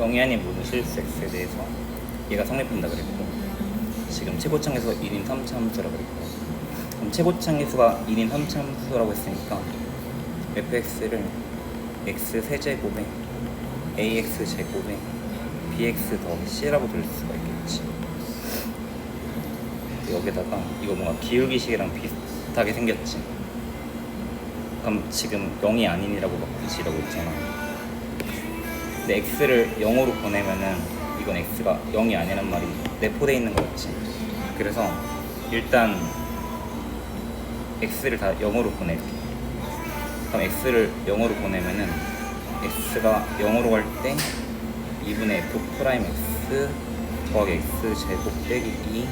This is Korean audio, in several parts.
아닌 모든 실수 x에 대해서 얘가 성립한다 그랬고 지금 최고창에서 1인 3차 함수라고 그랬고 그럼 최고창에서가 1인 3차 함수라고 했으니까 fx를 x 세제곱에 ax 제곱에 bx 더하기 c라고 들을 수가 있겠지. 여기다가 이거 뭔가 기울기식이랑 비슷하게 생겼지. 그럼 지금 0이 아닌이라고 막 붙이라고 했잖아 근데 x를 0으로 보내면은 이건 x가 0이 아니란 말이 내포돼 있는 거였지. 그래서 일단 x를 다 0으로 보낼게 그럼 x를 0으로 보내면은 x가 0으로 갈 때 2분의 f 프라임 x 더하기 x 제곱 빼기 2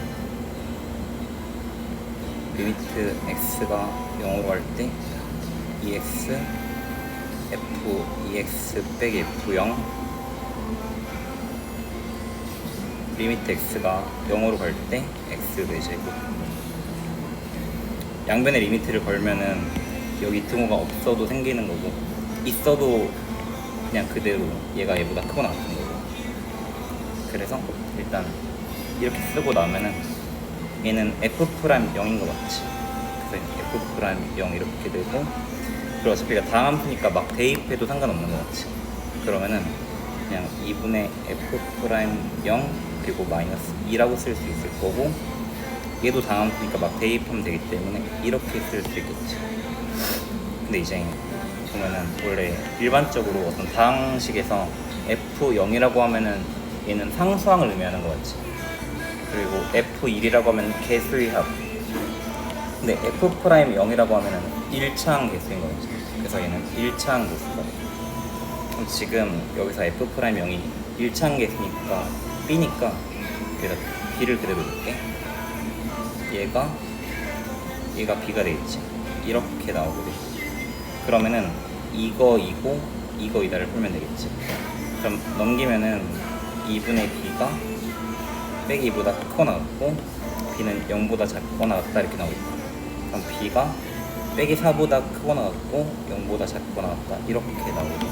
리미트 x가 0으로 갈 때 2x f 2x 빼기 f0 리미트 x가 0으로 갈 때 x 4제곱 양변의 리미트를 걸면은 여기 등호가 없어도 생기는 거고 있어도 그냥 그대로 얘가 얘보다 크거나 같은 거고. 그래서 일단 이렇게 쓰고 나면은 얘는 f 프라임 0인 거 맞지. 그래서 f 프라임 0 이렇게 되고 그리고 어차피 다음 함수니까 막 대입해도 상관없는 거 같지. 그러면은 그냥 2분의 f 프라임 0 그리고 마이너스 2라고 쓸 수 있을 거고 얘도 다음 함수니까 막 대입하면 되기 때문에 이렇게 쓸 수 있겠지. 근데 이제 보면은 원래 일반적으로 어떤 다항식에서 f0이라고 하면은 얘는 상수항을 의미하는 거 같지. 그리고 f1이라고 하면 개수의 합 근데 f 프라임 0이라고 하면은 1차항 개수인 거지 그래서 얘는 1차항 개수가 돼 그럼 지금 여기서 f 프라임 0이 1차항 개수니까 b니까 그래서 b를 그대로 놓을게. 얘가 얘가 b가 되겠지. 이렇게 나오거든 그러면은 이거 이고 이거 이다를 풀면 되겠지. 그럼 넘기면은 2분의 b가 빼기 2보다 크거나 같고 b는 0보다 작거나 같다 이렇게 나오겠다. 그럼 b가 빼기 4보다 크거나 같고 0보다 작거나 같다. 이렇게 나오거든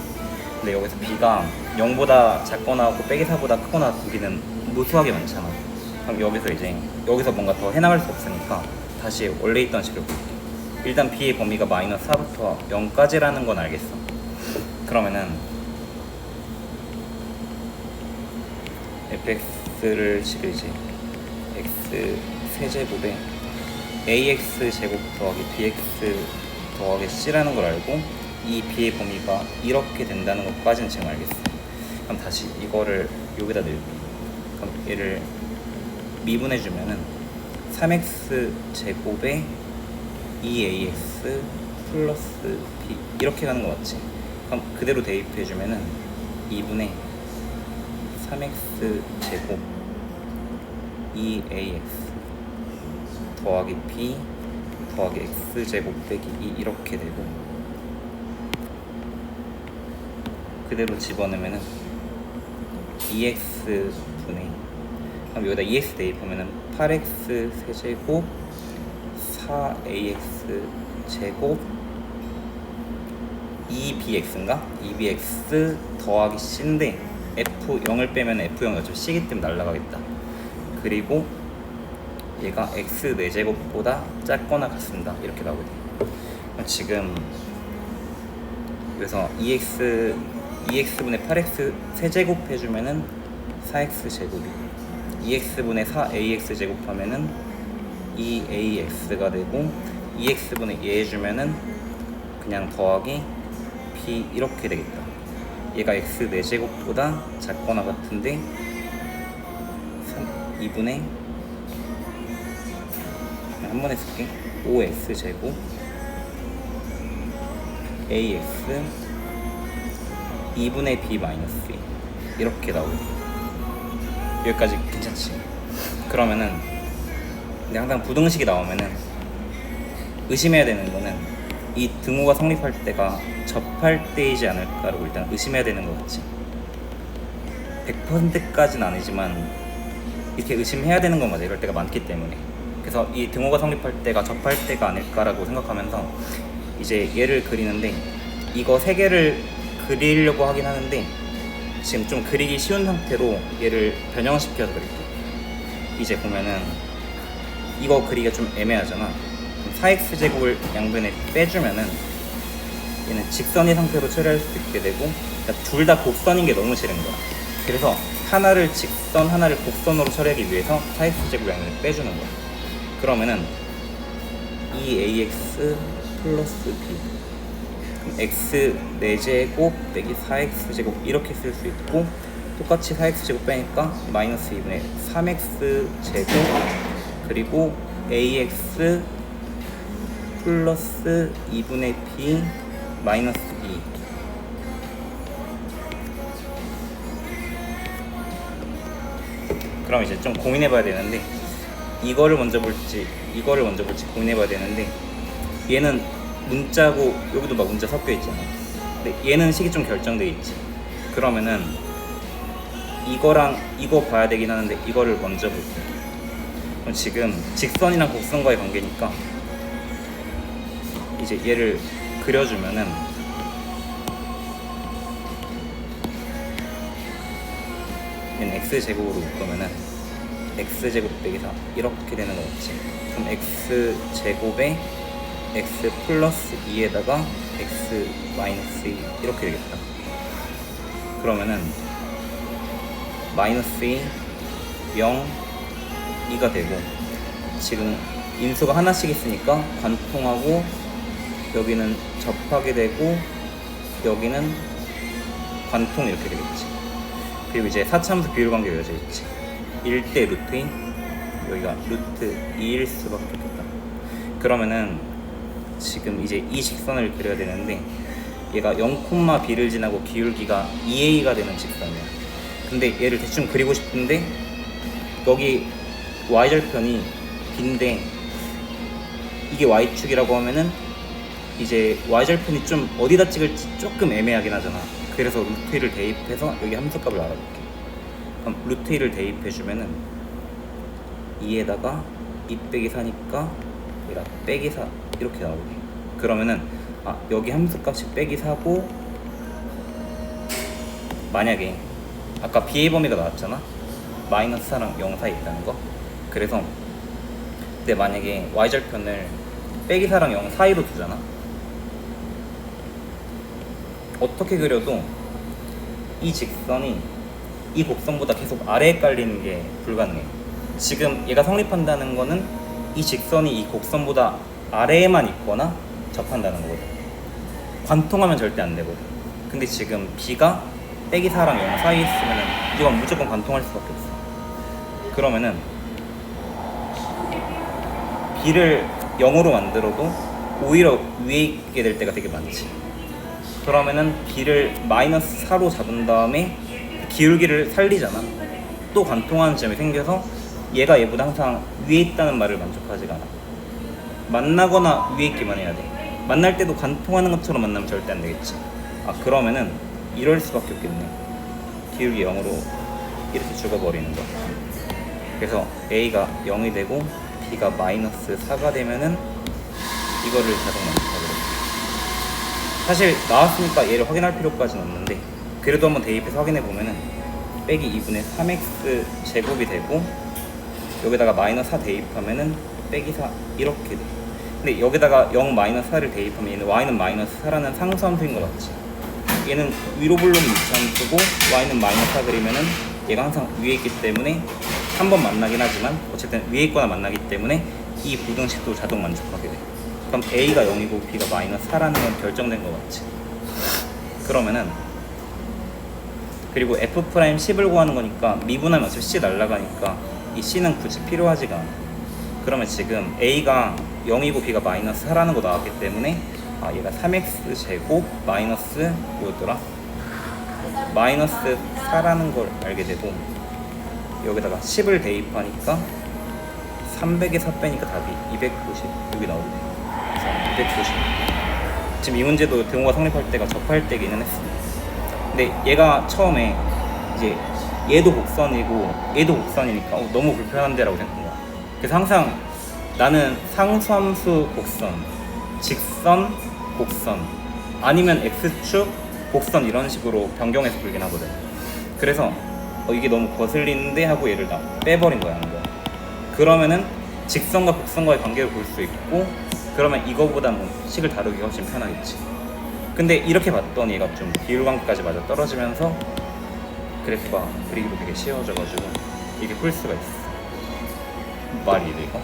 근데 여기서 b가 0보다 작거나 같고 빼기 4보다 크거나 b는 무수하게 많잖아. 그럼 여기서 이제 여기서 뭔가 더 해나갈 수 없으니까 다시 원래 있던 식을 볼게. 일단 b의 범위가 마이너스 4부터 0까지라는 건 알겠어. 그러면은 fx를 실으지 x 세제곱에 ax 제곱 더하기 bx 더하기 c라는 걸 알고 이 b의 범위가 이렇게 된다는 것까지는 지금 알겠어 그럼 다시 이거를 여기다 넣을게 그럼 얘를 미분해 주면은 3x 제곱에 2ax 플러스 b 이렇게 가는 거 맞지? 그럼 그대로 대입해 주면은 2분의 3x 제곱 2ax 더하기 b 더하기 x 제곱 빼기 2 이렇게 되고 그대로 집어넣으면은 2x 분의 그럼 여기다 2x 대입하면은 8x 세제곱 4ax 제곱 2bx인가? 2bx 더하기 c인데 f0을 빼면 f0이 어차피 c기 때문에 날라가겠다 그리고 얘가 x 4제곱보다 작거나 같습니다. 이렇게 나오거든요. 그럼 지금 그래서 2x 2x분의 8x 세제곱 해주면은 4x 제곱이 2x분의 4ax 제곱하면은 2ax가 되고 2x분의 2 해주면은 그냥 더하기 b 이렇게 되겠다. 얘가 x 4제곱보다 작거나 같은데 3, 2분의 한 번에 쓸게. 5x 제곱. Ax 2분의 b 마이너스 2 이렇게 나오고. 여기까지 괜찮지? 그러면은 근데 항상 부등식이 나오면은 의심해야 되는 거는 이 등호가 성립할 때가 접할 때이지 않을까라고 일단 의심해야 되는 거 같지? 100%까지는 아니지만 이렇게 의심해야 되는 건 맞아. 이럴 때가 많기 때문에 그래서 이 등호가 성립할 때가 접할 때가 아닐까라고 생각하면서 이제 얘를 그리는데 이거 세 개를 그리려고 하긴 하는데 지금 좀 그리기 쉬운 상태로 얘를 변형시켜서 그릴게요. 이제 보면은 이거 그리기가 좀 애매하잖아. 4x 제곱을 양변에 빼주면은 얘는 직선의 상태로 처리할 수 있게 되고 그러니까 둘 다 곡선인 게 너무 싫은 거야. 그래서 하나를 직선, 하나를 곡선으로 처리하기 위해서 4x 제곱 양변에 빼주는 거야. 그러면은 2ax 플러스 b x 4제곱 빼기 4x 제곱 이렇게 쓸 수 있고 똑같이 4x 제곱 빼니까 마이너스 2분의 3x 제곱 그리고 ax 플러스 2분의 b 마이너스 2 그럼 이제 좀 고민해 봐야 되는데 이거를 먼저 볼지 이거를 먼저 볼지 고민해 봐야 되는데 얘는 문자고 여기도 막 문자 섞여 있잖아. 근데 얘는 식이 좀 결정돼 있지. 그러면은 이거랑 이거 봐야 되긴 하는데 이거를 먼저 볼게. 그럼 지금 직선이랑 곡선과의 관계니까 이제 얘를 그려주면은 얘는 x 제곱으로 묶으면은 x 제곱 빼기 4 이렇게 되는 거 같지. 그럼 x 제곱에 x 플러스 2에다가 x 마이너스 2 이렇게 되겠다. 그러면은 마이너스 2 0 2가 되고 지금 인수가 하나씩 있으니까 관통하고 여기는 접하게 되고 여기는 관통 이렇게 되겠지. 그리고 이제 사차함수 비율 관계 이어져 있지 1대 루트인? 여기가 루트 2일 수밖에 없겠다. 그러면은 지금 이제 이 직선을 그려야 되는데 얘가 0,b를 지나고 기울기가 2a가 되는 직선이야. 근데 얘를 대충 그리고 싶은데 여기 y절편이 b인데 이게 y축이라고 하면은 이제 y절편이 좀 어디다 찍을지 조금 애매하긴 하잖아. 그래서 루트 1을 대입해서 여기 함수값을 알아볼게 루트 1을 대입해주면은 2에다가 2 빼기 4니까 얘가 빼기 4 이렇게 나오게 그러면은 아 여기 함수값이 빼기 4고 만약에 아까 b의 범위가 나왔잖아? 마이너스 4랑 0 사이에 있다는 거? 그래서 근데 만약에 y절편을 빼기 4랑 0 사이로 두잖아? 어떻게 그려도 이 직선이 이 곡선보다 계속 아래에 깔리는 게 불가능해. 지금 얘가 성립한다는 거는 이 직선이 이 곡선보다 아래에만 있거나 접한다는 거거든. 관통하면 절대 안 되거든. 근데 지금 B가 빼기 4랑 0 사이에 있으면 이건 무조건 관통할 수밖에 없어. 그러면은 B를 0으로 만들어도 오히려 위에 있게 될 때가 되게 많지. 그러면은 B를 마이너스 4로 잡은 다음에 기울기를 살리잖아. 또 관통하는 점이 생겨서 얘가 얘보다 항상 위에 있다는 말을 만족하지가 않아. 만나거나 위에 있기만 해야 돼. 만날 때도 관통하는 것처럼 만나면 절대 안 되겠지. 아 그러면은 이럴 수밖에 없겠네. 기울기 0으로 이렇게 죽어버리는 거. 그래서 A가 0이 되고 B가 마이너스 4가 되면은 이거를 자동 만족하게 돼. 사실 나왔으니까 얘를 확인할 필요까지는 없는데 그래도 한번 대입해서 확인해 보면은 빼기 2분의 3x 제곱이 되고 여기다가 마이너스 4 대입하면은 빼기 4 이렇게 돼. 근데 여기다가 0 마이너스 4를 대입하면 얘는 y는 마이너스 4라는 상수함수인 것 같지. 얘는 위로 불러면 이차함수고 y는 마이너스 4 그리면은 얘가 항상 위에 있기 때문에 한 번 만나긴 하지만 어쨌든 위에 있거나 만나기 때문에 이 부등식도 자동 만족하게 돼. 그럼 a가 0이고 b가 마이너스 4라는 건 결정된 것 같지. 그러면은 그리고 f 프라임 10을 구하는 거니까 미분하면 어차피 c 날라가니까 이 c는 굳이 필요하지가 않아. 그러면 지금 a가 0이고 b가 마이너스 4라는 거 나왔기 때문에 아 얘가 3x 제곱 마이너스 뭐였더라? 마이너스 4라는 걸 알게 되고 여기다가 10을 대입하니까 300에 4 빼니까 답이 290 여기 나오네. 그래서 290. 지금 이 문제도 등호가 성립할 때가 접할 때기는 했어. 근데 얘가 처음에 이제 얘도 곡선이고 얘도 곡선이니까 어, 너무 불편한데라고 생각한 거야. 그래서 항상 나는 상수함수 곡선, 직선, 곡선, 아니면 x축, 곡선 이런 식으로 변경해서 불긴 하거든. 그래서 어, 이게 너무 거슬리는데 하고 얘를 다 빼버린 거야 거야. 그러면은 직선과 곡선과의 관계를 볼 수 있고 그러면 이거보다 뭐 식을 다루기가 훨씬 편하겠지. 근데 이렇게 봤더니 얘가 좀 비율 관계까지 맞아 떨어지면서 그래프가 그리기도 되게 쉬워져가지고 이게 풀 수가 있어. 말이 돼 이거?